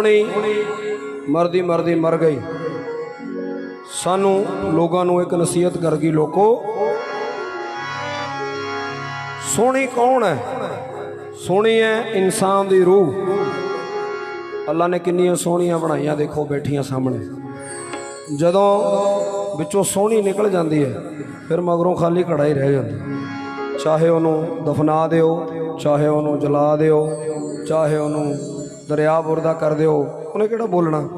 ਸੋਹਣੀ, ਮਰਦੀ ਮਰਦੀ ਮਰ ਗਈ। ਸਾਨੂੰ ਲੋਕਾਂ ਨੂੰ ਇੱਕ ਨਸੀਹਤ ਕਰ ਗਈ, ਲੋਕੋ। ਸੋਹਣੀ ਕੌਣ ਹੈ? ਸੋਹਣੀ ਹੈ ਇਨਸਾਨ ਦੀ ਰੂਹ। ਅੱਲਾ ਨੇ ਕਿੰਨੀਆਂ ਸੋਹਣੀਆਂ ਬਣਾਈਆਂ ਦੇਖੋ ਬੈਠੀਆਂ ਸਾਹਮਣੇ। ਜਦੋਂ ਵਿੱਚੋਂ ਸੋਹਣੀ ਨਿਕਲ ਜਾਂਦੀ ਹੈ, ਫਿਰ ਮਗਰੋਂ ਖਾਲੀ ਘੜਾ ਹੀ ਰਹਿ ਜਾਂਦਾ ਚਾਹੇ ਉਹਨੂੰ ਦਫਨਾ ਦਿਓ, ਚਾਹੇ ਉਹਨੂੰ ਜਲਾ ਦਿਓ, ਚਾਹੇ ਉਹਨੂੰ ਦਰਿਆ ਬੁਰਦਾ ਕਰ ਦਿਓ। ਉਹਨੇ ਕਿਹੜਾ ਬੋਲਣਾ?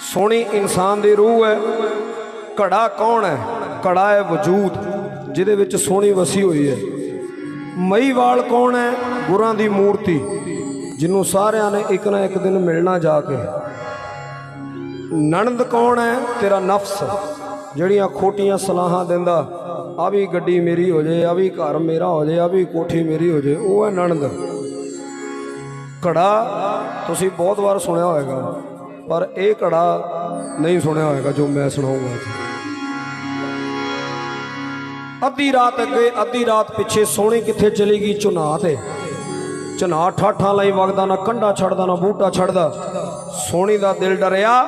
ਸੋਹਣੀ ਇਨਸਾਨ ਦੀ ਰੂਹ ਹੈ। ਘੜਾ ਕੌਣ ਹੈ? ਘੜਾ ਹੈ ਵਜੂਦ, ਜਿਹਦੇ ਵਿੱਚ ਸੋਹਣੀ ਵਸੀ ਹੋਈ ਹੈ। ਮਈਵਾਲ ਕੌਣ ਹੈ? ਗੁਰਾਂ ਦੀ ਮੂਰਤੀ, ਜਿਹਨੂੰ ਸਾਰਿਆਂ ਨੇ ਇੱਕ ਨਾ ਇੱਕ ਦਿਨ ਮਿਲਣਾ ਜਾ ਕੇ। ਨਣਦ ਕੌਣ ਹੈ? ਤੇਰਾ ਨਫਸ, ਜਿਹੜੀਆਂ ਖੋਟੀਆਂ ਸਲਾਹਾਂ ਦਿੰਦਾ, ਆ ਵੀ ਗੱਡੀ ਮੇਰੀ ਹੋ ਜੇ, ਆ ਵੀ ਘਰ ਮੇਰਾ ਹੋ ਜੇ, ਆ ਵੀ ਕੋਠੀ ਮੇਰੀ ਹੋ ਜੇ, ਉਹ ਹੈ ਨਣਦ। ਘੜਾ ਤੁਸੀਂ ਬਹੁਤ ਵਾਰ ਸੁਣਿਆ ਹੋਵੇਗਾ, ਪਰ ਇਹ ਘੜਾ ਨਹੀਂ ਸੁਣਿਆ ਹੋਵੇਗਾ ਜੋ ਮੈਂ ਸੁਣਾਉਂਗਾ। ਅੱਧੀ ਰਾਤ ਅੱਗੇ, ਅੱਧੀ ਰਾਤ ਪਿੱਛੇ ਸੋਹਣੀ ਕਿੱਥੇ ਚਲੀ ਗਈ ਚੁਨਾਹ ਤੇ। ਚੁਨਾਹ ਠਾਠਾਂ ਲਈ ਵਗਦਾ, ਨਾ ਕੰਡਾ ਛੱਡਦਾ, ਨਾ ਬੂਟਾ ਛੱਡਦਾ। ਸੋਹਣੀ ਦਾ ਦਿਲ ਡਰਿਆ,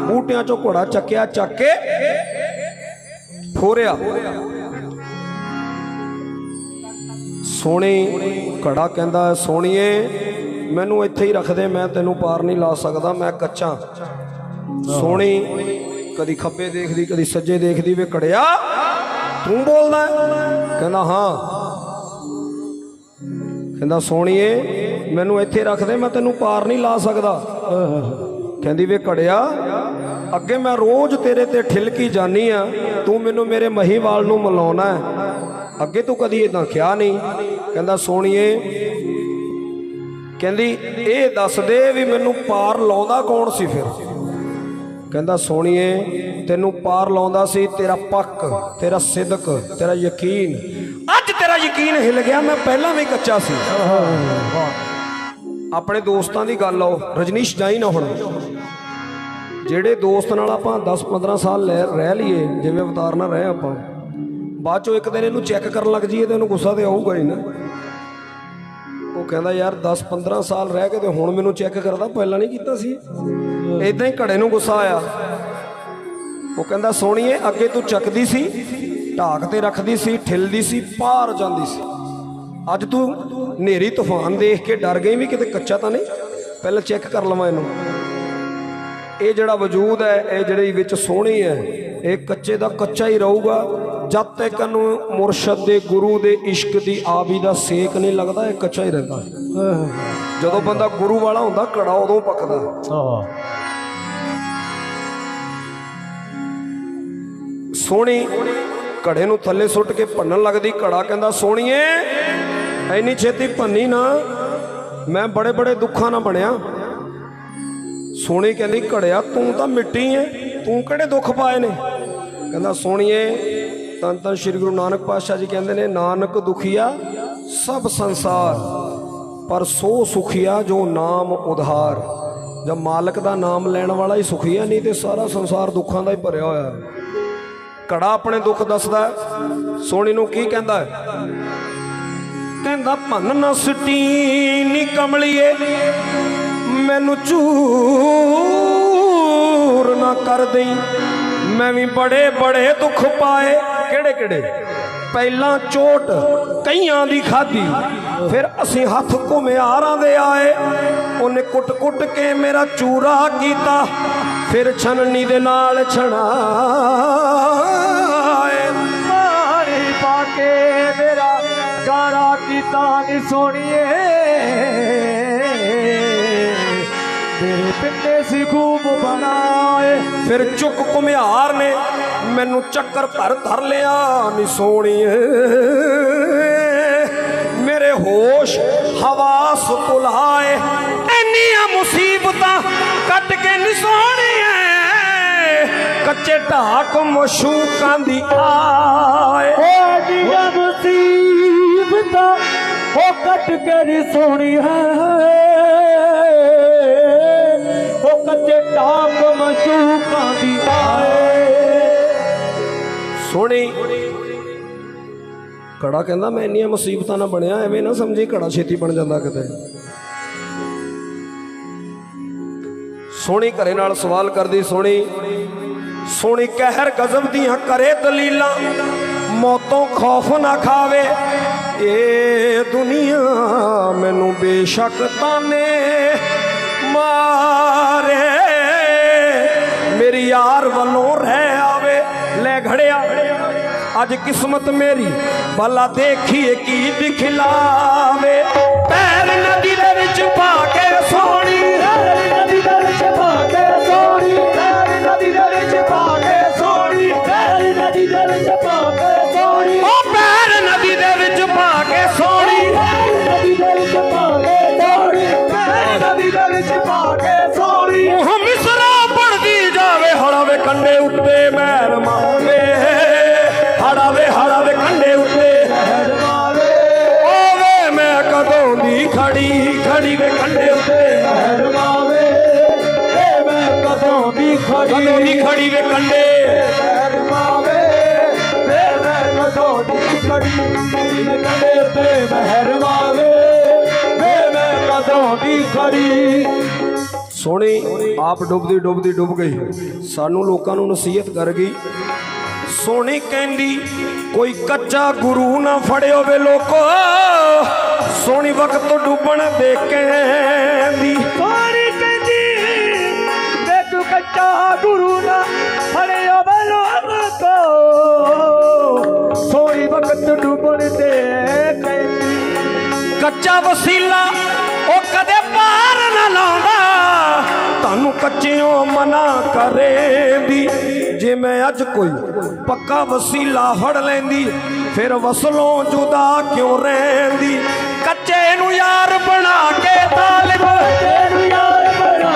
ਬੂਟਿਆਂ ਚੋਂ ਘੋੜਾ ਚੱਕਿਆ, ਚੱਕ ਕੇ ਫੋਰਿਆ। ਸੋਹਣੀ ਘੜਾ ਕਹਿੰਦਾ, ਸੋਹਣੀਏ ਮੈਨੂੰ ਇੱਥੇ ਹੀ ਰੱਖ ਦੇ, ਮੈਂ ਤੈਨੂੰ ਪਾਰ ਨਹੀਂ ਲਾ ਸਕਦਾ, ਮੈਂ ਕੱਚਾ। ਸੋਹਣੀ, ਕਦੀ ਖੱਬੇ ਦੇਖਦੀ, ਕਦੀ ਸੱਜੇ ਦੇਖਦੀ ਵੇ ਘੜਿਆ। ਤੂੰ ਬੋਲਦਾ ਕਹਿੰਦਾ, ਹਾਂ। ਕਹਿੰਦਾ, ਸੋਹਣੀਏ, ਮੈਨੂੰ ਇੱਥੇ ਰੱਖ ਦੇ, ਮੈਂ ਤੈਨੂੰ ਪਾਰ ਨਹੀਂ ਲਾ ਸਕਦਾ। ਕਹਿੰਦੀ ਵੇ ਘੜਿਆ, ਅੱਗੇ ਮੈਂ ਰੋਜ਼ ਤੇਰੇ ਤੇ ਠਿਲਕੀ ਜਾਨੀ ਆ, ਤੂੰ ਮੈਨੂੰ ਮੇਰੇ ਮਹੀਵਾਲ ਨੂੰ ਮਿਲਾਉਣਾ ਅੱਗੇ ਤੂੰ ਕਦੀ ਇਦਾਂ ਕਿਹਾ ਨਹੀਂ। ਕਹਿੰਦਾ, ਸੋਹਣੀਏ ਕਹਿੰਦੀ, ਇਹ ਦੱਸ ਦੇ ਵੀ ਮੈਨੂੰ ਪਾਰ ਲਾਉਂਦਾ ਕੌਣ ਸੀ ਫਿਰ? ਕਹਿੰਦਾ ਸੋਹਣੀਏ ਤੈਨੂੰ ਪਾਰ ਲਾਉਂਦਾ ਸੀ ਤੇਰਾ ਪੱਕ, ਤੇਰਾ ਸਿਦਕ, ਤੇਰਾ ਯਕੀਨ। ਅੱਜ ਤੇਰਾ ਯਕੀਨ ਹਿੱਲ ਗਿਆ, ਮੈਂ ਪਹਿਲਾਂ ਵੀ ਕੱਚਾ ਸੀ। ਆਪਣੇ ਦੋਸਤਾਂ ਦੀ ਗੱਲ ਆਓ, ਰਜਨੀਸ਼ ਜਾਈ ਨਾ ਹੁਣ। ਜਿਹੜੇ ਦੋਸਤ ਨਾਲ ਆਪਾਂ 10 15 ਸਾਲ ਲੈ, ਰਹਿ ਲਈਏ, ਜਿਵੇਂ ਅਵਤਾਰ ਨਾਲ ਰਹੇ ਆਪਾਂ, ਬਾਅਦ ਚੋਂ ਇੱਕ ਦਿਨ ਇਹਨੂੰ ਚੈੱਕ ਕਰਨ ਲੱਗ ਜਾਈਏ ਤੇ ਇਹਨੂੰ ਗੁੱਸਾ ਤੇ ਆਊਗਾ ਹੀ ਨਾ। ਕਹਿੰਦਾ, ਯਾਰ 10 15 ਸਾਲ ਰਹਿ ਕੇ ਤੇ ਹੁਣ ਮੈਨੂੰ ਚੈੱਕ ਕਰਦਾ। ਪਹਿਲਾਂ ਨਹੀਂ ਕੀਤਾ ਸੀ। ਇਦਾਂ ਹੀ ਘੜੇ ਨੂੰ ਗੁੱਸਾ ਆਇਆ। ਉਹ ਕਹਿੰਦਾ ਸੋਹਣੀਏ ਅੱਗੇ ਤੂੰ ਚੱਕਦੀ ਸੀ, ਢਾਕ ਤੇ ਰੱਖਦੀ ਸੀ, ਠਿਲਦੀ ਸੀ, ਪਾਰ ਜਾਂਦੀ ਸੀ। ਅੱਜ ਤੂੰ ਨੇਰੀ ਤੂਫਾਨ ਦੇਖ ਕੇ ਡਰ ਗਈ ਵੀ ਕਿਤੇ ਕੱਚਾ ਤਾਂ ਨਹੀਂ? ਪਹਿਲਾਂ ਚੈੱਕ ਕਰ ਲਵਾਂ ਇਹਨੂੰ। ਇਹ ਜਿਹੜਾ ਵਜੂਦ ਹੈ, ਇਹ ਜਿਹੜੀ ਵਿੱਚ ਸੋਹਣੀ ਹੈ, ਇਹ ਕੱਚੇ ਦਾ ਕੱਚਾ ਹੀ ਰਹੂਗਾ। ਜਦ ਤੱਕ ਨੂੰ ਮੁਰਸ਼ਦ ਦੇ ਗੁਰੂ ਦੇ ਇਸ਼ਕ ਦੀ ਆਬੀ ਦਾ ਸੇਕ ਨਹੀਂ ਲੱਗਦਾ, ਇਹ ਕੱਚਾ ਹੀ ਰਹਿੰਦਾ। ਜਦੋਂ ਬੰਦਾ ਗੁਰੂ ਵਾਲਾ ਹੁੰਦਾ, ਘੜਾ ਉਦੋਂ ਪੱਕਦਾ। ਸੋਹਣੀ, ਘੜੇ ਨੂੰ ਥੱਲੇ ਸੁੱਟ ਕੇ ਭੰਨਣ ਲੱਗਦੀ, ਘੜਾ ਕਹਿੰਦਾ, ਸੋਹਣੀਏ ਐਨੀ ਛੇਤੀ ਭੰਨੀ ਨਾ। ਮੈਂ ਬੜੇ ਬੜੇ ਦੁੱਖਾਂ ਨਾਲ ਬਣਿਆ। ਸੋਹਣੀ ਕਹਿੰਦੀ, ਘੜਿਆ, ਤੂੰ ਤਾਂ ਮਿੱਟੀ ਐ ਤੂੰ ਕਿਹੜੇ ਦੁੱਖ ਪਾਏ ਨੇ? ਕਹਿੰਦਾ, ਸੋਹਣੀਏ ਤਨ ਤਨ ਸ੍ਰੀ ਗੁਰੂ ਨਾਨਕ ਪਾਤਸ਼ਾਹ ਜੀ ਕਹਿੰਦੇ ਨੇ, ਨਾਨਕ ਦੁਖੀਆ, ਸਭ ਸੰਸਾਰ, ਪਰ ਸੋ ਸੁਖੀਆ ਜੋ ਨਾਮ ਉਧਾਰ। ਜਦ ਮਾਲਕ ਦਾ ਨਾਮ ਲੈਣ ਵਾਲਾ ਹੀ ਸੁਖੀਆ, ਨਹੀਂ ਤੇ ਸਾਰਾ ਸੰਸਾਰ ਦੁੱਖਾਂ ਦਾ ਹੀ ਭਰਿਆ ਹੋਇਆ ਹੈ। ਘੜਾ ਆਪਣੇ ਦੁੱਖ ਦੱਸਦਾ ਹੈ। ਨੂੰ ਕੀ ਕਹਿੰਦਾ ਕਹਿੰਦਾ, ਭੰਨ ਨਾ ਸਟੀ ਨੀ ਕਮਲੀਏ, ਮੈਨੂੰ ਚੂਰ ਨਾ ਕਰ ਦੇਈ। ਮੈਂ ਵੀ ਬੜੇ ਬੜੇ ਦੁੱਖ ਪਾਏ। ਕਿਹੜੇ ਕਿਹੜੇ? ਪਹਿਲਾਂ ਚੋਟ ਕਈਆਂ ਦੀ ਖਾਧੀ, ਫਿਰ ਅਸੀਂ ਹੱਥ ਘੁਮਿਆਰਾਂ ਦੇ ਆਏ। ਉਹਨੇ ਕੁੱਟ ਕੁੱਟ ਕੇ ਮੇਰਾ ਚੂਰਾ ਕੀਤਾ, ਫਿਰ ਛਣਨੀ ਦੇ ਨਾਲ ਛਣਾ ਮਾਰੀ ਪਾ ਕੇ ਮੇਰਾ ਗਾਰਾ ਕੀਤਾ ਨੀ ਸੋਣੀਏ। ਮੇਰੇ ਪਿੰਡੇ ਸੀ ਖੂਬ ਬਣਾਏ ਫਿਰ ਚੁੱਕ ਘੁਮਿਆਰ ਨੇ, ਮੈਨੂੰ ਚੱਕਰ ਭਰ ਧਰ ਲਿਆ। ਨੀ ਸੋਹਣੀਏ ਮੇਰੇ ਹੋਸ਼ ਹਵਾਸ ਭੁਲਾਏ ਇੰਨੀਆਂ ਮੁਸੀਬਤਾਂ ਕੱਟ ਕੇ ਨੀ ਸੋਹਣੀਏ ਕੱਚੇ ਢਾਕ ਮਸ਼ੂਕਾਂ ਦੀ ਆਏ। ਓ ਦੀਆਂ ਮੁਸੀਬਤਾਂ ਉਹ ਕੱਟ ਕੇ ਨੀ ਸੋਣੀ ਸੋਹਣੀ। ਕੜਾ ਕਹਿੰਦਾ ਮੈਂ ਇੰਨੀਆਂ ਮੁਸੀਬਤਾਂ ਨਾਲ ਬਣਿਆ, ਐਵੇਂ ਨਾ ਸਮਝੀ ਕੜਾ ਛੇਤੀ ਬਣ ਜਾਂਦਾ ਕਿਤੇ। ਸੋਹਣੀ ਘਰੇ ਨਾਲ ਸਵਾਲ ਕਰਦੀ ਸੋਹਣੀ। ਸੋਹਣੀ ਕਹਿਰ ਗਜ਼ਬ ਦੀਆਂ ਕਰੇ ਦਲੀਲਾਂ, ਮੌਤੋਂ ਖੌਫ ਨਾ ਖਾਵੇ। ਏ ਦੁਨੀਆ ਮੈਨੂੰ ਬੇਸ਼ੱਕ ਤਾਨੇ ਮਾਰੇ। ਮੇਰੀ ਯਾਰ ਵੱਲੋਂ ਰਹਿ ਆਵੇ ਲੈ ਘੜਿਆ। ਅੱਜ ਕਿਸਮਤ ਮੇਰੀ, ਬਾਲਾ ਦੇਖੀਏ ਕੀ ਦਿਖਲਾਵੇ ਪੈਰ ਨਦੀ ਦੇ ਵਿੱਚ ਪਾ ਕੇ ਕੰਡੇ ਮੈਂ ਕਦੋਂ ਦੀ ਤੇ ਮੈਂ ਕਦੋਂ ਦੀ ਸੋਹਣੀ ਆਪ ਡੁੱਬਦੀ ਡੁੱਬਦੀ ਡੁੱਬ ਗਈ। ਸਾਨੂੰ ਲੋਕਾਂ ਨੂੰ ਨਸੀਹਤ ਕਰ ਗਈ। ਸੋਹਣੀ ਕਹਿੰਦੀ ਕੋਈ ਕੱਚਾ ਗੁਰੂ ਨਾ ਫੜਿਓ ਵੇ ਲੋਕੋ। ਸੋਹਣੀ ਵਕਤ ਡੁੱਬਣ ਦੇ ਕਹਿੰਦੀ ਸੋਹਣੀ ਕਹਿੰਦੀ ਵੇ ਤੂੰ ਕੱਚਾ ਗੁਰੂ ਨਾ ਕੱਚਾ ਵਸੀਲਾ ਉਹ ਕਦੇ ਪਾਰ ਨਾ ਲਾਉਂਦਾ। ਤੁਹਾਨੂੰ ਕੱਚਿਓ ਮਨਾ ਕਰੇਂਦੀ। ਜੇ ਮੈਂ ਅੱਜ ਕੋਈ ਪੱਕਾ ਵਸੀਲਾ ਫੜ ਲੈਂਦੀ ਫਿਰ ਵਸਲੋਂ ਜੁਦਾ ਕਿਉਂ ਰਹਿੰਦੀ? ਕੱਚੇ ਨੂੰ ਯਾਰ ਬਣਾ ਕੇ ਤਾਲਿਬ। ਤੈਨੂੰ ਯਾਰ ਬਣਾ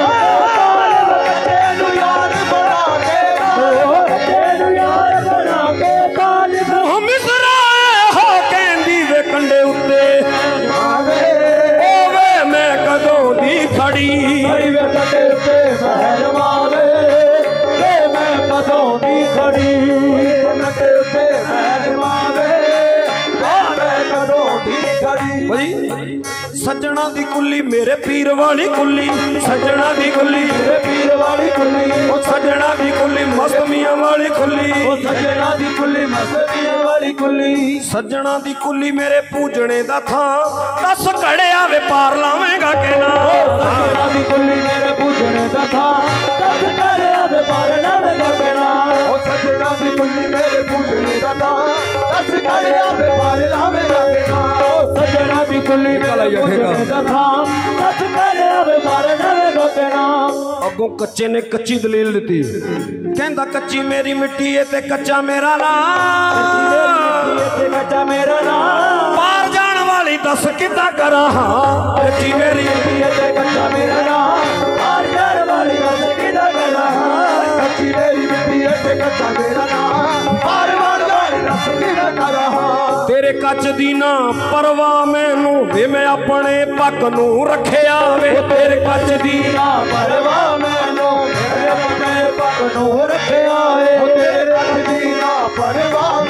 ਕੁੱਲੀ ਮੇਰੇ ਪੀਰ ਵਾਲੀ ਕੁੱਲੀ ਸੱਜਣਾ ਦੀ ਕੁੱਲੀ ਮੇਰੇ ਪੀਰ ਵਾਲੀ ਕੁੱਲੀ ਉਹ ਸੱਜਣਾ ਦੀ ਕੁੱਲੀ ਮਸਤ ਮੀਆਂ ਵਾਲੀ ਕੁੱਲੀ ਉਹ ਸੱਜਣਾ ਦੀ ਕੁੱਲੀ ਮਸਤੀਆਂ ਵਾਲੀ ਕੁੱਲੀ ਸੱਜਣਾ ਦੀ ਕੁੱਲੀ ਮੇਰੇ ਪੂਜਣੇ ਦਾ ਥਾਂ, ਦੱਸ ਘੜਿਆ ਵੇ ਲਾਵੇਂਗਾ ਕਿ ਨਾ ਸੱਜਣਾ ਦੀ ਕੁੱਲੀ ਮੇਰੇ ਪੂਜਣੇ ਦਾ ਥਾਂ ਤਦ ਕਰਿਆ ਦੇ ਪਾਰਣਾ ਦੇ ਉਹ ਸੱਜਣਾ ਦੀ ਕੁੱਲੀ ਮੇਰੇ ਪੂਜਣੇ ਦਾ ਥਾਂ ਸੱਜਣਾ ਕੁੱਲੀ ਅੱਗੋਂ ਕੱਚੇ ਨੇ ਕੱਚੀ ਦਲੀਲ ਦਿੱਤੀ। ਕਹਿੰਦਾ ਕੱਚੀ ਮੇਰੀ ਮਿੱਟੀ ਏ ਤੇ ਕੱਚਾ ਮੇਰਾ ਨਾਂ। ਇੱਥੇ ਕੱਚਾ ਮੇਰਾ ਨਾਮ ਪਾਰ ਜਾਣ ਵਾਲੀ ਦੱਸ ਕਿੱਦਾਂ ਕਰਾਂ? ਹਾਂ ਕੱਚੀ ਮੇਰੀ ਇੱਥੇ ਕੱਚਾ ਮੇਰਾ ਨਾਮ ਤੇਰੇ ਦੀ ਨਾ ਪਰਵਾਹ ਮੈਨੂੰ। ਵੇ ਮੈਂ ਆਪਣੇ ਪੱਕ ਨੂੰ ਰੱਖਿਆ ਵੇ। ਤੇਰੇ ਕੱਚ ਦੀ ਨਾ ਪਰਵਾ ਮੈਨੂੰ। ਮੇਰੇ ਆਪਣੇ ਪੱਕ ਨੂੰ ਰੱਖਿਆ ਵੇ। ਤੇਰੇ ਰੱਖ ਦੀ ਨਾ ਪਰਵਾ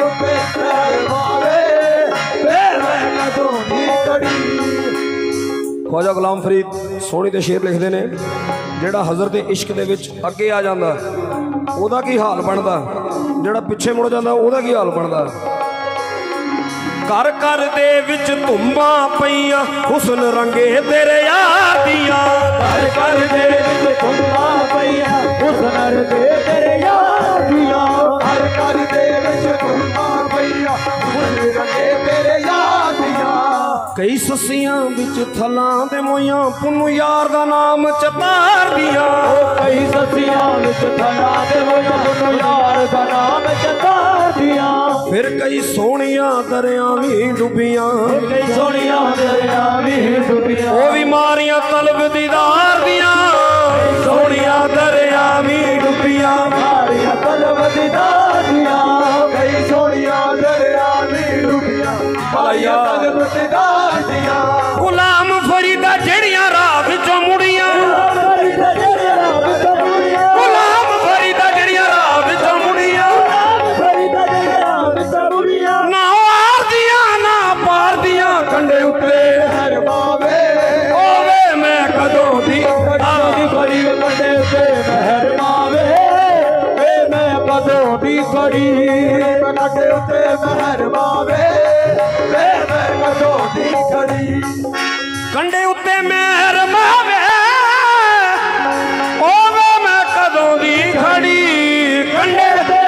ਉੱਤੇ ਮੈਂ ਖਵਾਜਾ ਗੁਲਾਮ ਫਰੀਦ ਸੋਹਣੀ ਤੇ ਸ਼ੇਰ ਲਿਖਦੇ ਨੇ ਜਿਹੜਾ ਹਜ਼ਰਤ ਇਸ਼ਕ ਦੇ ਵਿੱਚ ਅੱਗੇ ਆ ਜਾਂਦਾ ਉਹਦਾ ਕੀ ਹਾਲ ਬਣਦਾ? ਜਿਹੜਾ ਪਿੱਛੇ ਮੁੜ ਜਾਂਦਾ ਉਹਦਾ ਕੀ ਹਾਲ ਬਣਦਾ? ਘਰ ਘਰ ਦੇ ਵਿੱਚ ਧੁੰਮਾਂ ਪਈਆਂ ਹੁਸਨ ਰੰਗੇ ਤੇਰੇ ਯਾਰ ਦੀਆਂ ਹਰ ਘਰ ਦੇ ਵਿੱਚ ਧੁੰਮਾਂ ਪਈਆਂ ਉਸ ਨਰ ਦੇ ਤੇਰੇ ਯਾਰ ਦੇ ਵਿੱਚ ਪਈਆਂ। ਰੰਗੇ ਕਈ ਸੱਸੀਆਂ ਵਿੱਚ ਥਲਾਂ ਦੇ ਮੋਈਆਂ ਪੁੰਨੂ ਯਾਰ ਦਾ ਨਾਮ ਚਤਾਰ ਦੀਆਂ। ਕਈ ਸੱਸੀਆਂ ਵਿੱਚ ਥਲਾ ਦੇ ਹੋਇਆ ਨੂੰ ਯਾਰ ਦਾ ਨਾਮ ਚਤਾਰਦੀਆਂ ਫਿਰ ਕਈ ਸੋਹਣੀਆਂ ਦਰਿਆ ਵੀ ਡੁੱਬੀਆਂ। ਕਈ ਸੋਹਣੀਆਂ ਦਰਿਆ ਵੀ ਡੁੱਬੀਆਂ। ਉਹ ਵੀ ਮਾਰੀਆਂ ਤਲਬ ਦੀਦਾਰ ਦੀਆਂ। ਦਰਿਆ ਵੀ ਡੁੱਬੀਆਂ। ਮਾਰੀਆਂ ਤਲਵਦੀ ਦਾਦੀਆਂ ਦੀ ਖੜੀ ਕੰਡੇ ਉੱਤੇ ਮਹਿਰ ਮਾਵੇ ਏ ਮੈਂ ਕਦੋਂ ਦੀ ਖੜੀ ਕੰਡੇ ਉੱਤੇ ਮਿਹਰ ਮਾਵੇ ਓਵੇ ਮੈਂ ਕਦੋਂ ਦੀ ਖੜੀ ਕੰਡੇ ਤੇ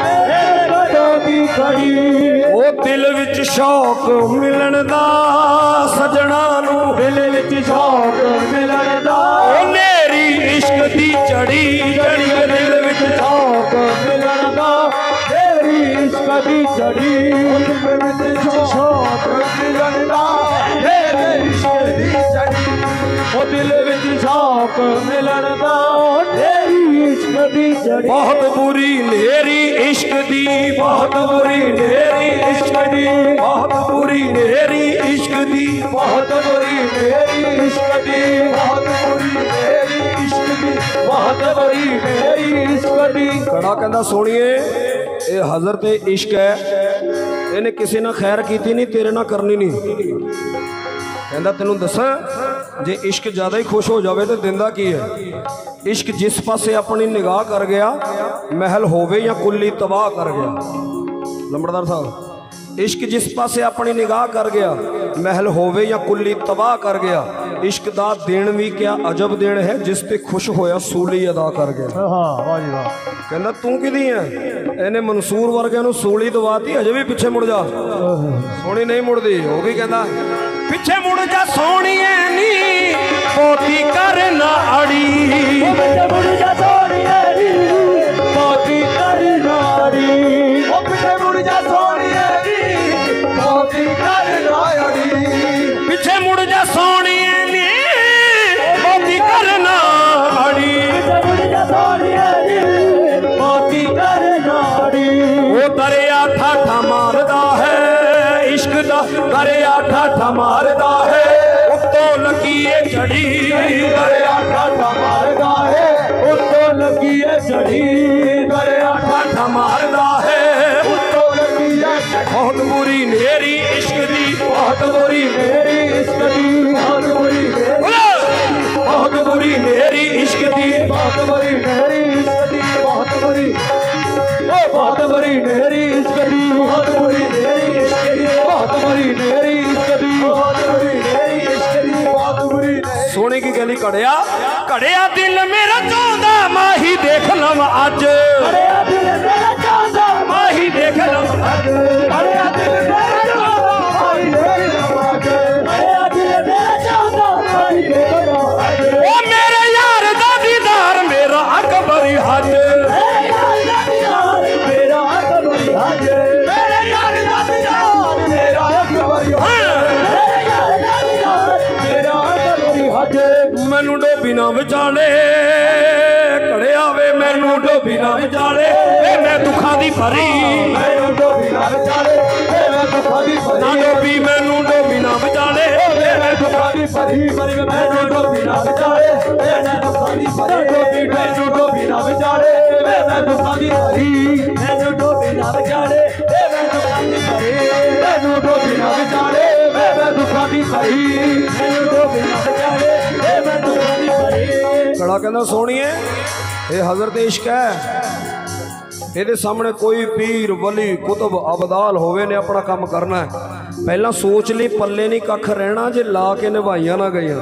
ਮਹਿਰ ਕਦੋਂ ਦੀ ਖੜੀ ਉਹ ਦਿਲ ਵਿੱਚ ਸ਼ੌਕ ਮਿਲਣ ਦਾ ਸਜਣਾ ਨੂੰ ਦਿਲ ਵਿੱਚ ਸ਼ੌਕ ਮਿਲਣ ਸ਼ੌਕ ਮਿਲਣ ਦਾ ਤੇਰੀ ਇਸ਼ਕ ਦੀ ਚੜੀ ਬਹੁਤ ਬੁਰੀ ਨੇਰੀ ਇਸ਼ਕ ਦੀ, ਬਹੁਤ ਬੁਰੀ ਨੇਰੀ ਇਸ਼ਕ ਦੀ, ਬਹੁਤ ਬੁਰੀ ਨੇਰੀ ਇਸ਼ਕ ਦੀ, ਬਹੁਤ ਬੁਰੀ ਮੇਰੀ ਇਸ਼ਕ ਦੀ, ਬਹੁਤ ਬੁਰੀ ਮੇਰੀ ਇਸ਼ਕ ਦੀ, ਬਹੁਤ ਬੁਰੀ ਮੇਰੀ ਇਸ਼ਕ ਦੀ। ਕੜਾ ਕਹਿੰਦਾ ਸੋਣੀਏ ਇਹ ਹਜ਼ਰ ਤੇ ਇਸ਼ਕ ਹੈ। ਇਹਨੇ ਕਿਸੇ ਨਾਲ ਖੈਰ ਕੀਤੀ ਨਹੀਂ, ਤੇਰੇ ਨਾਲ ਕਰਨੀ ਨਹੀਂ। ਕਹਿੰਦਾ, ਤੈਨੂੰ ਦੱਸਾਂ ਜੇ ਇਸ਼ਕ ਜ਼ਿਆਦਾ ਹੀ ਖੁਸ਼ ਹੋ ਜਾਵੇ ਤੇ ਦਿੰਦਾ ਕੀ ਹੈ? ਇਸ਼ਕ ਜਿਸ ਪਾਸੇ ਆਪਣੀ ਨਿਗਾਹ ਕਰ ਗਿਆ ਮਹਿਲ ਹੋਵੇ ਜਾਂ ਕੁੱਲੀ ਤਬਾਹ ਕਰ ਗਿਆ। ਲੰਬੜਦਾਰ ਸਾਹਿਬ ਇਸ਼ਕ ਜਿਸ ਪਾਸੇ ਆਪਣੀ ਨਿਗਾਹ ਕਰ ਗਿਆ ਮਹਿਲ ਹੋਵੇ ਜਾਂ ਕੁੱਲੀ ਤਬਾਹ ਕਰ ਗਿਆ ਇਸ਼ਕ ਦਾ ਦੇਣ ਵੀ ਕਿਆ ਅਜਬ ਦੇਣ ਹੈ ਜਿਸ ਤੇ ਖੁਸ਼ ਹੋਇਆ ਸੂਲੀ ਅਦਾ ਕਰ ਗਿਆ। ਹਾਂ ਵਾਹ ਜੀ ਵਾਹ। ਕਹਿੰਦਾ ਤੂੰ ਕਿਦੀ ਐ? ਇਹਨੇ ਮਨਸੂਰ ਵਰਗਿਆਂ ਨੂੰ ਸੂਲੀ ਦਵਾਤੀ ਅਜੇ ਵੀ ਪਿੱਛੇ ਮੁੜ ਜਾ। ਸੋਹਣੀ ਨਹੀਂ ਮੁੜਦੀ ਉਹ ਵੀ ਕਹਿੰਦਾ ਪਿੱਛੇ ਮੁੜ ਜਾ ਸੋਹਣੀਏ ਨੀ ਪੋਤੀ ਕਰ ਨਾ ਅੜੀ। ਪਿੱਛੇ ਮੁੜ ਜਾ ਸੋਹਣੀਏ ਠਾਠਾ ਮਾਰਦਾ ਹੈ ਉੱਤੋਂ ਲੱਗੀ ਏ ਝੜੀ ਦਰਿਆ ਠਾਠਾ ਮਾਰਦਾ ਹੈ ਉੱਤੋਂ ਲੱਗੀ ਏ ਝੜੀ ਦਰਿਆ ਠਾਠਾ ਮਾਰਦਾ ਹੈ ਉੱਤੋਂ ਲੱਗੀ ਏ ਝੜੀ ਬਹੁਤ ਬੁਰੀ ਨੇਰੀ ਇਸ਼ਕ ਦੀ ਬਹੁਤ ਬੁਰੀ ਮੇਰੀ ਇਸ਼ਕ ਦੀ ਬਹੁਤ ਬੁਰੀ ਮੇਰੀ ਬਹੁਤ ਬੁਰੀ ਨੇਰੀ ਇਸ਼ਕ ਦੀ ਬਹੁਤ ਬੁਰੀ ਮੇਰੀ ਇਸ਼ਕ ਦੀ ਬਹੁਤ ਬੁਰੀ ਓ ਬਹੁਤ ਬੁਰੀ ਮੇਰੀ ਸੋਹਣੇ ਕੀ ਕਹਿੰਦੀ ਘੜਿਆ? ਘੜਿਆ ਦਿਲ ਮੇਰਾ ਚਾਹੁੰਦਾ, ਮਾਹੀ ਦੇਖ ਲਵਾਂ ਅੱਜ। ਅੜਿਆ ਦਿਲ ਮੇਰਾ ਚਾਹੁੰਦਾ, ਮਾਹੀ ਦੇਖ ਲਵਾਂ ਅੱਜ। ਨਾ ਡੋਬੀ ਮੈਨੂੰ ਡੋਬੀ ਨਾ ਵਿਚਾਲੇ ਏ ਮੈਂ ਦੁੱਖਾਂ ਦੀ ਭਰੀ ਭਰੀ ਮੈਨੂੰ ਡੋਬੀ ਨਾ ਵਿਚਾਲੇ ਏ ਮੈਂ ਦੁੱਖਾਂ ਦੀ ਭਰੀ ਡੋਬੀ ਮੈਨੂੰ ਡੋਬੀ ਨਾ ਵਿਚਾਲੇ ਏ ਮੈਂ ਦੁੱਖਾਂ ਦੀ ਮੈਨੂੰ ਡੋਬੀ ਨਾ ਵਿਚਾਲੇ ਏ ਮੈਂ ਦੁੱਖਾਂ ਦੀ ਮੈਨੂੰ ਡੋਬੀ ਨਾ ਵਿਚਾਲੇ ਏ ਮੈਂ ਦੁੱਖਾਂ ਦੀ ਮੈਨੂੰ ਡੋਬੀ ਨਾ ਵਿਚਾਲੇ ਏ ਮੈਂ ਦੁੱਖਾਂ ਦੀ ਭਰੀ ਕੜਾ ਕਹਿੰਦਾ ਸੋਹਣੀਏ ਇਹ ਹਜ਼ਰਤ ਇਸ਼ਕ ਹੈ। ਇਹਦੇ ਸਾਹਮਣੇ ਕੋਈ ਪੀਰ, ਵਲੀ, ਕੁਤਬ, ਅਬਦਾਲ ਹੋਵੇ ਨੇ ਆਪਣਾ ਕੰਮ ਕਰਨਾ ਹੈ। ਪਹਿਲਾਂ ਸੋਚ ਲਈ, ਪੱਲੇ ਨਹੀਂ ਕੱਖ ਰਹਿਣਾ ਜੇ ਲਾ ਕੇ ਨਿਭਾਈਆਂ ਨਾ ਗਈਆਂ।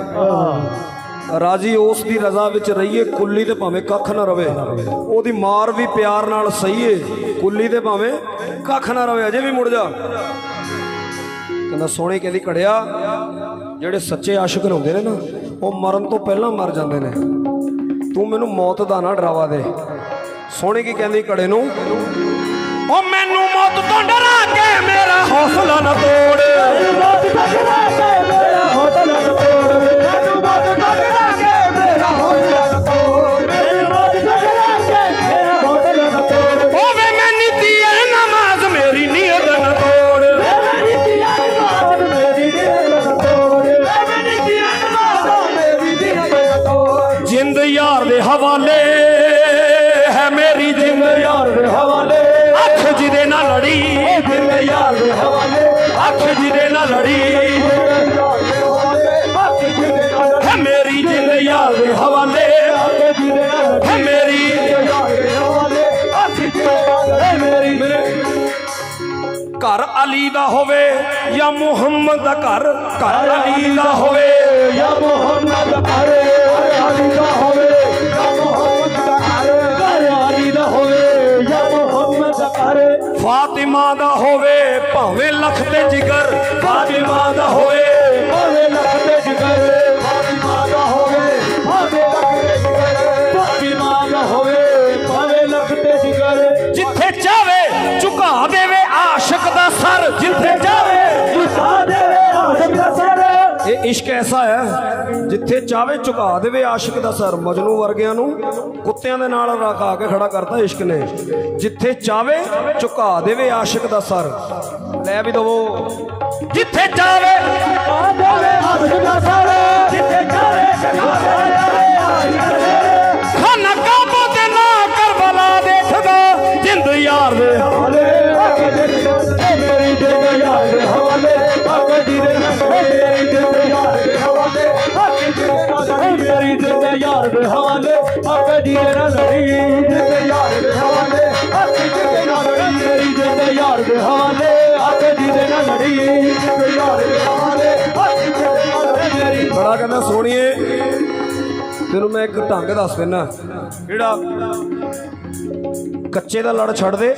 ਰਾਜੀ ਉਸ ਦੀ ਰਜ਼ਾ ਵਿੱਚ ਰਹੀਏ, ਕੁੱਲੀ ਤੇ ਭਾਵੇਂ ਕੱਖ ਨਾ ਰਵੇ। ਉਹਦੀ ਮਾਰ ਵੀ ਪਿਆਰ ਨਾਲ ਸਹੀਏ ਕੁੱਲੀ ਤੇ ਭਾਵੇਂ ਕੱਖ ਨਾ ਰਵੇ, ਅਜੇ ਵੀ ਮੁੜ ਜਾ। ਕਹਿੰਦਾ, ਸੋਹਣੇ ਕਹਿੰਦੀ, ਘੜਿਆ, ਜਿਹੜੇ ਸੱਚੇ ਆਸ਼ਿਕ ਹੁੰਦੇ ਨੇ ਨਾ, ਉਹ ਮਰਨ ਤੋਂ ਪਹਿਲਾਂ ਮਰ ਜਾਂਦੇ ਨੇ। ਤੂੰ ਮੈਨੂੰ ਮੌਤ ਦਾ ਨਾ ਡਰਾਵਾ ਦੇ। ਸੋਹਣੇ ਕੀ ਕਹਿੰਦੀ ਘੜੇ ਨੂੰ? ਉਹ ਮੈਨੂੰ ਮੌਤ ਤੋਂ ਡਰਾ ਕੇ ਮੇਰਾ ਹੌਸਲਾ ਨਾ ਤੋੜ। ਮੈਨੂੰ ਬਾਤ ਤੱਕ ਲਾ ਕੇ ਚਾਵੇ ਝੁਕਾ ਦੇਵੇ ਆਸ਼ਿਕ ਦਾ ਸਰ। ਮਜਨੂ ਵਰਗਿਆਂ ਨੂੰ ਕੁੱਤਿਆਂ ਦੇ ਨਾਲ ਰਖਾ ਕੇ ਖੜਾ ਕਰਤਾ ਇਸ਼ਕ ਨੇ। ਜਿੱਥੇ ਚਾਵੇ, ਝੁਕਾ ਦੇਵੇ ਆਸ਼ਿਕ ਦਾ ਸਰ। ਲੈ ਵੀ ਦਵੋ। ਜਿੱਥੇ ਚਾਵੇ ਬੜਾ ਕਹਿੰਦਾ ਸੋਹਣੀਏ। ਤੈਨੂੰ ਮੈਂ ਇੱਕ ਢੰਗ ਦੱਸ ਦਿੰਨਾ। ਜਿਹੜਾ ਕੱਚੇ ਦਾ ਲੜ ਛੱਡ ਦੇ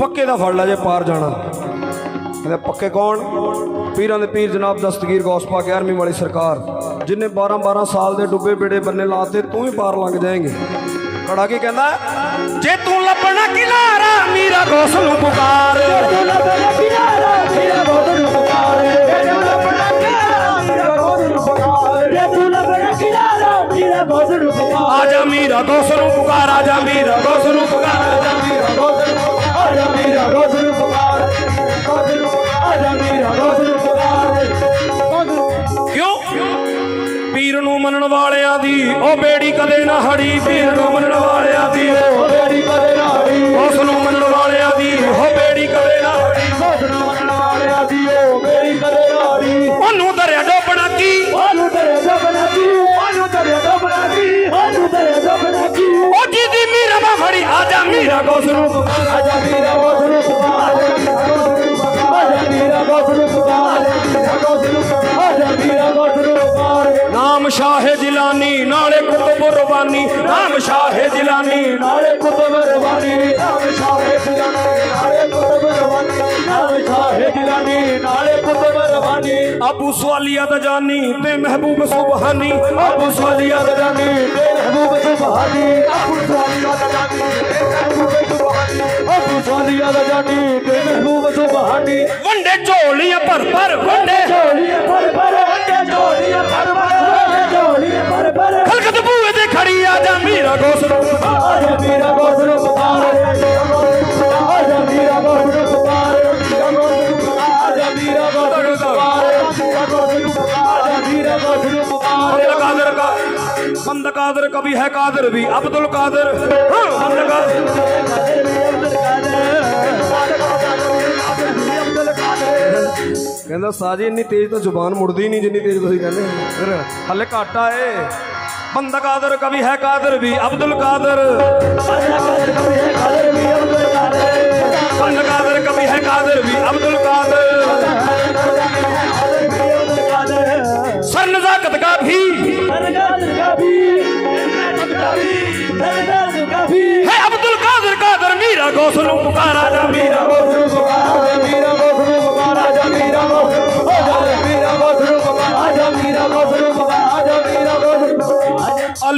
ਪੱਕੇ ਦਾ ਫੜ ਲੈ ਜੇ ਪਾਰ ਜਾਣਾ। ਕਹਿੰਦੇ ਪੱਕੇ ਕੌਣ? ਪੀਰਾਂ ਦੇ ਪੀਰ ਜਨਾਬ ਦਸਤਗੀਰ ਗੌਸਪਾ 11ਵੀਂ ਵਾਲੀ ਸਰਕਾਰ। ਜਿਨੇ 12 12 ਸਾਲ ਦੇ ਡੁੱਬੇ ਬੇੜੇ ਬੰਨੇ ਲਾਤੇ ਤੂੰ ਵੀ ਪਾਰ ਲੰਘ ਜਾਏਂਗੇ। ਕੜਾ ਕੀ ਕਹਿੰਦਾ? ਜੇ ਤੂੰ ਲੱਭਣਾ ਕਿਨਾਰਾ ਮੀਰਾ ਗੌਸ ਨੂੰ ਪੁਕਾਰ। ਤੂੰ ਲੱਭਣਾ ਕਿਨਾਰਾ ਮੇਰਾ ਬਹੁਤ ਨੂੰ ਪੁਕਾਰੇ। ਤੂੰ ਆਜਾ ਮੀਰਾ ਗੌਸ ਨੂੰ ਪੁਕਾਰ ਆਜਾ ਮੀਰਾ ਗੌਸ ਨੂੰ ਪੁਕਾਰ ਆਜਾ ਮੇਰਾ ਬਹੁਤ ਨੂੰ ਆਜਾ ਮੇਰਾ ਬਹੁਤ ਨੂੰ ਪੁਕਾਰੇ ਆਜਾ ਮੇਰਾ ਬਹੁਤ ਨੂੰ ਪੁਕਾਰੇ ਕਿਉਂ? ਪੀਰ ਨੂੰ ਮੰਨਣ ਵਾਲਿਆਂ ਦੀ, ਉਹ ਬੇੜੀ ਕਦੇ ਨਾ ਹੜੀ, ਪੀਰ ਨੂੰ ਮੰਨਣ ਵਾਲਿਆਂ ਦੀ, ਉਹ ਮੇਰੀ ਕਦੇ ਨਾੜੀ ਉਸ ਨੂੰ ਮੰਨਣ ਵਾਲਿਆਂ ਦੀ, ਉਹ ਬੇੜੀ ਕਦੇ ਨਾ ਹੜੀ। ਬਹੁਤ ਨੂੰ ਮੰਨਣ ਵਾਲਿਆ ਦੀ, ਉਹ ਮੇਰੀ ਕਦੇ ਮੀਰਾ ਮਾ ਫੜੀ ਆਜਾ ਮੀਰਾ ਗੌਸ ਨੂੰ। ਪੁਕਾਰ। ਆਜਾ ਮੇਰਾ ਬਹੁਤ ਨੂੰ। ਪੁਕਾਰੇ ਆਜਾ ਮੇਰਾ ਬਹੁਤ ਨੂੰ। ਪੁਕਾਰੇ ਆਜਾ ਮੇਰਾ ਬਹੁਤ ਨੂੰ। ਪੁਕਾਰੇ ਨਾਮ ਸ਼ਾਹ ਜਿਲਾਨੀ ਨਾਲੇ ਕੁਤਬ ਰਵਾਨੀ ਨਾਮ ਸ਼ਾਹ ਜਿਲਾਨੀ ਨਾਲੇ ਕੁਤਬ ਰਵਾਨੀ ਨਾਮ ਸ਼ਾਹੇ ਦਿਲਾਨੀ ਨਾਲੇ ਕੁਤਬ ਰਵਾਨੀ ਨਾਮ ਸ਼ਾਹੇ ਦਿਲਾਨੀ ਨਾਲੇ ਕੁਤਬ ਰਵਾਨੀ। ਅਬੂ ਸਵਾਲੀਆ ਦਾ ਜਾਨੀ ਤੇ ਮਹਿਬੂਬ ਸੁਬਹਾਨੀ। ਅਬੂ ਸਵਾਲੀਆ ਦਾ ਜਾਨੀ ਤੇ ਮਹਿਬੂਬ ਸੁਬਹਾਨੀ। ਅਬੂ ਸਵਾਲੀਆ ਦਾ ਜਾਨੀ ਤੇ ਮਹਿਬੂਬ ਸੁਬਹਾਨੀ। ਅਬੂ ਸਵਾਲੀਆ ਦਾ ਜਾਨੀ ਤੇ ਮਹਿਬੂਬ ਸੁਬਹਾਨੀ। ਵੰਡੇ ਝੋਲੀਆਂ ਭਰ ਭਰ ਵੰਡੇ ਝੋਲੀਆਂ ਭਰ ਮੇਰਾ ਗੋਸ ਨੂੰ ਆ ਜਾ ਮੇਰਾ ਗੋਸ ਨੂੰ ਪਤਾਰ ਆ ਜਾ ਮੇਰਾ ਗੋਸ ਨੂੰ ਪਤਾਰ ਆ ਜਾ ਮੇਰਾ ਗੋਸ ਨੂੰ ਪਤਾਰ ਆ ਜਾ ਮੇਰਾ ਗੋਸ ਨੂੰ ਪਤਾਰ ਅਬਦੁਲ ਕਾਦਰ ਕਾ ਬੰਦ ਕਾਦਰ ਕਵੀ ਹੈ ਕਾਦਰ ਵੀ ਅਬਦੁਲ ਕਾਦਰ। ਬੰਦ ਕਾਦਰ ਅਬਦੁਲ ਕਾਦਰ ਕਹਿੰਦਾ ਸਾਜੀ ਇੰਨੀ ਤੇਜ਼ ਤਾਂ ਜ਼ੁਬਾਨ ਮੁੜਦੀ ਨਹੀਂ ਜਿੰਨੀ ਤੇਜ਼ ਤੁਸੀਂ ਕਹਿੰਦੇ ਫਿਰ ਹੱਲੇ ਘਾਟਾ ਏ بند قادر کبھی ہے قادر بھی عبدالقادر قادر کبھی ہے قادر بھی عبد سر نزاکت کا بھی ہے قادر میرا پکارا جا میرا پکارا جا میرا پکارا جا میرا پکارا جا میرا پکارا جا میرا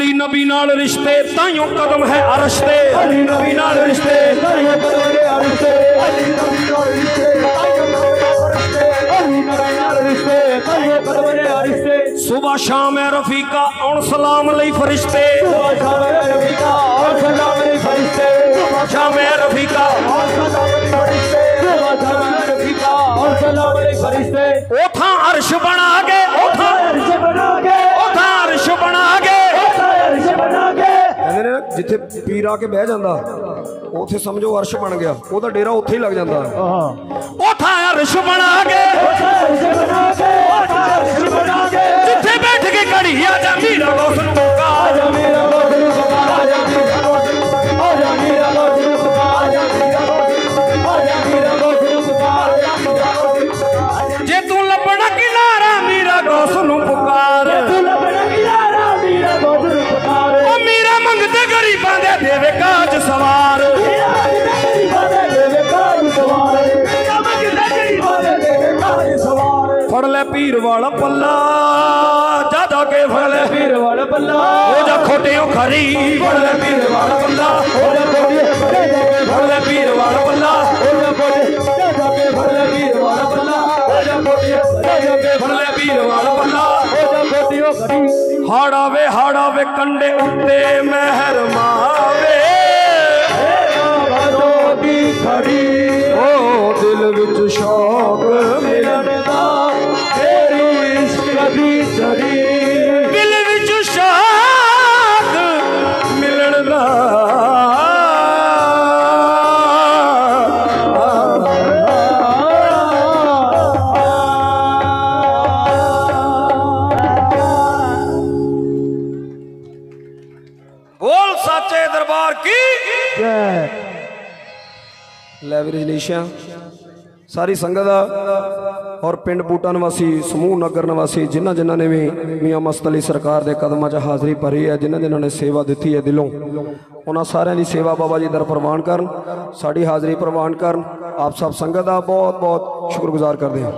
علی نبی نال رشتے تائیوں قدم ہے عرش علی نبی نال رشتے تائیوں قدم ہے عرش صبح شام ہے رفیقہ اون سلام لئی فرشتے۔ صبح شام ہے رفیقہ اون سلام لئی فرشتے۔ ਜਿੱਥੇ ਪੀਰ ਆ ਕੇ ਬਹਿ ਜਾਂਦਾ, ਉਥੇ ਸਮਝੋ ਅਰਸ਼ ਬਣ ਗਿਆ, ਉਹਦਾ ਡੇਰਾ ਉੱਥੇ ਹੀ ਲੱਗ ਜਾਂਦਾ। ਉਹ ਥਾਂ ਅਰਸ਼ ਬਣਾ ਕੇ। ਜਿੱਥੇ ਬੈਠ ਕੇ ਘੜੀ ਆ ਜਾ ਮੀਰਾ ਗੌਸ ਨੂੰ ਪੁਕਾਰ। ਸਵਾਰ ਰਾਜ ਸਵਾਰ। ਫੜ ਲੈ ਪੀਰ ਵਾਲਾ ਪੱਲਾ ਜਾਦਾ ਕੇ ਫੜ ਲੈ ਪੀਰ ਵਾਲਾ ਪੱਲਾ। ਉਹ ਜਾ ਖੋਟਿਓ ਖਰੀ, ਫੜ ਲੈ ਪੀਰ ਵਾਲਾ ਪੱਲਾ। ਉਹਦੇ ਕੋਲੇ ਬੜੇ ਫੜ ਲੈ ਪੀਰ ਵਾਲਾ ਪੱਲਾ। ਉਹਦੇ ਕੋਲੇ ਜਾ ਜਾ ਕੇ ਫੜ ਲੈ ਵੀਰ ਵਾਲਾ ਬੱਲਾ ਉਹਦੇ ਕੋਲੇ ਜਾ ਜਾ ਕੇ ਫੜ ਲੈ ਪੀਰ ਵਾਲਾ ਪੱਲਾ। ਉਹਦੇ ਕੋਲੇ ਉਹ ਖੜੀ ਹਾੜਾ ਵੇ ਹਾੜਾ ਵੇ ਕੰਡੇ ਉੱਤੇ ਮਹਿਰ ਲੈ ਸਾਰੀ ਸੰਗਤ ਔਰ ਪਿੰਡ ਬੂਟਾ ਨਿਵਾਸੀ, ਸਮੂਹ ਨਗਰ ਨਿਵਾਸੀ, ਜਿਨ੍ਹਾਂ ਜਿਨ੍ਹਾਂ ਨੇ ਵੀ ਮੀਆਂ ਮਸਤ ਅਲੀ ਸਰਕਾਰ ਦੇ ਕਦਮਾਂ 'ਚ ਹਾਜ਼ਰੀ ਭਰੀ ਹੈ, ਜਿਨ੍ਹਾਂ ਜਿਨ੍ਹਾਂ ਨੇ ਸੇਵਾ ਦਿੱਤੀ ਹੈ ਦਿਲੋਂ, ਉਹਨਾਂ ਸਾਰਿਆਂ ਦੀ ਸੇਵਾ ਬਾਬਾ ਜੀ ਦਰ ਪ੍ਰਵਾਨ ਕਰਨ, ਸਾਡੀ ਹਾਜ਼ਰੀ ਪ੍ਰਵਾਨ ਕਰਨ। ਆਪ ਸਭ ਸੰਗਤ ਦਾ ਬਹੁਤ ਬਹੁਤ ਸ਼ੁਕਰਗੁਜ਼ਾਰ ਕਰਦੇ ਹਾਂ।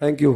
Thank you